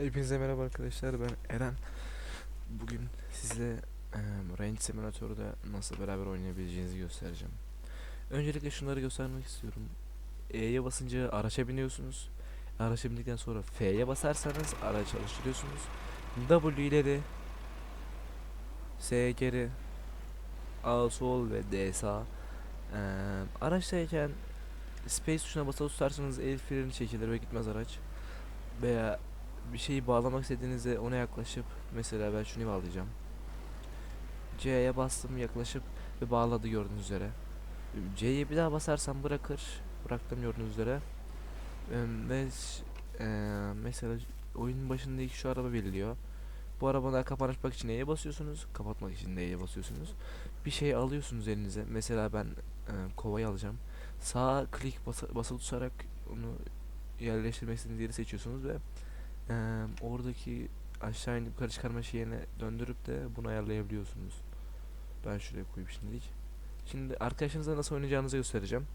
Hepinize merhaba arkadaşlar ben Eren. Bugün size e, Range Simulator'da nasıl beraber oynayabileceğinizi göstereceğim. Öncelikle şunları göstermek istiyorum. E'ye basınca araça biniyorsunuz. Araça bindikten sonra F'ye basarsanız araç çalıştırıyorsunuz. W ileri S geri A sol ve D sağ e, Araçtayken Space tuşuna basılı tutarsanız el freni çekilir ve gitmez araç. Veya bir şeyi bağlamak istediğinizde ona yaklaşıp mesela ben şunu bağlayacağım. C'ye bastım yaklaşıp ve bağladı gördüğünüz üzere. C'ye bir daha basarsam bırakır. Bıraktım gördüğünüz üzere. Ve eee, mesela oyunun başında ilk şu araba belirliyor. Bu arabadan kapatmak için E'ye basıyorsunuz. Kapatmak için de E'ye basıyorsunuz. Bir şey alıyorsunuz elinize. Mesela ben eee, kovayı alacağım. Sağ klik basa- basılı tutarak onu yerleştirmek istediğiniz yeri seçiyorsunuz ve eee, oradaki aşağı inip yukarı çıkarma şeyine döndürüp de bunu ayarlayabiliyorsunuz. Ben şuraya koyayım şimdilik. Şimdi arkadaşınızla nasıl oynayacağınızı göstereceğim.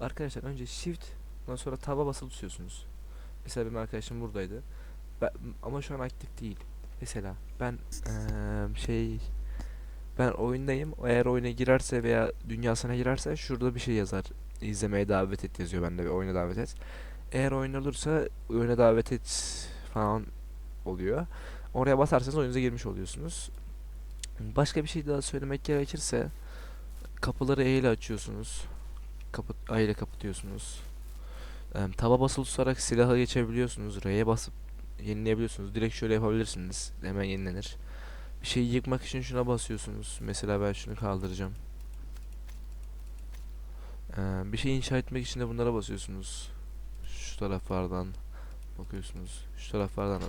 Arkadaşlar önce shift ondan sonra tab'a basılı tutuyorsunuz. Mesela benim arkadaşım buradaydı. Ben, ama şu an aktif değil. Mesela ben eee, şey ben oyundayım. Eğer oyuna girerse veya dünyasına girerse şurada bir şey yazar. İzlemeye davet et yazıyor bende oyuna davet et. Eğer oyun olursa oyuna davet et falan oluyor. Oraya basarsanız oyunuza girmiş oluyorsunuz. Başka bir şey daha söylemek gerekirse kapıları E açıyorsunuz. Kapı, A kapatıyorsunuz. Em, taba basılı tutarak silaha geçebiliyorsunuz. R'ye basıp yenileyebiliyorsunuz. Direkt şöyle yapabilirsiniz. Hemen yenilenir. Bir şeyi yıkmak için şuna basıyorsunuz. Mesela ben şunu kaldıracağım. Ee, bir şey inşa etmek için de bunlara basıyorsunuz. Şu taraflardan bakıyorsunuz. Şu taraflardan da